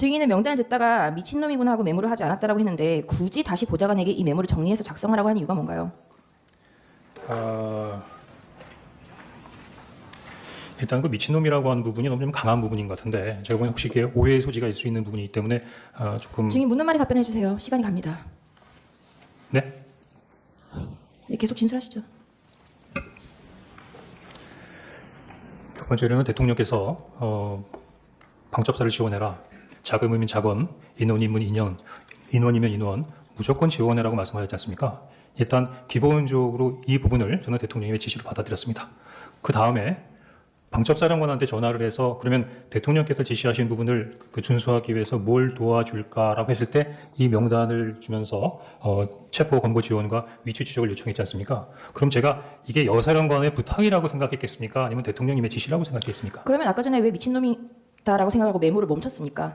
증인은 명단을 듣다가 미친놈이구나 하고 메모를 하지 않았다라고 했는데 굳이 다시 보좌관에게 이 메모를 정리해서 작성하라고 하는 이유가 뭔가요? 아, 일단 그 미친놈이라고 하는 부분이 너무 좀 강한 부분인 것 같은데 제가 보기엔 혹시 이게 오해의 소지가 있을 수 있는 부분이기 때문에 아, 조금 증인 묻는 말에 답변해 주세요. 시간이 갑니다. 네 네, 계속 진술하시죠. 첫 번째로는 대통령께서 어, 방첩사를 지원해라. 자금이면 자금, 인원이면 인원, 인원이면 인원, 무조건 지원해라고 말씀하셨지 않습니까? 일단 기본적으로 이 부분을 저는 대통령의 지시로 받아들였습니다. 그 다음에 방첩사령관한테 전화를 해서 그러면 대통령께서 지시하신 부분을 그 준수하기 위해서 뭘 도와줄까라고 했을 때 이 명단을 주면서 어, 체포 검거 지원과 위치 추적을 요청했지 않습니까? 그럼 제가 이게 여사령관의 부탁이라고 생각했겠습니까? 아니면 대통령님의 지시라고 생각했습니까? 그러면 아까 전에 왜 미친놈이다라고 생각하고 메모를 멈췄습니까?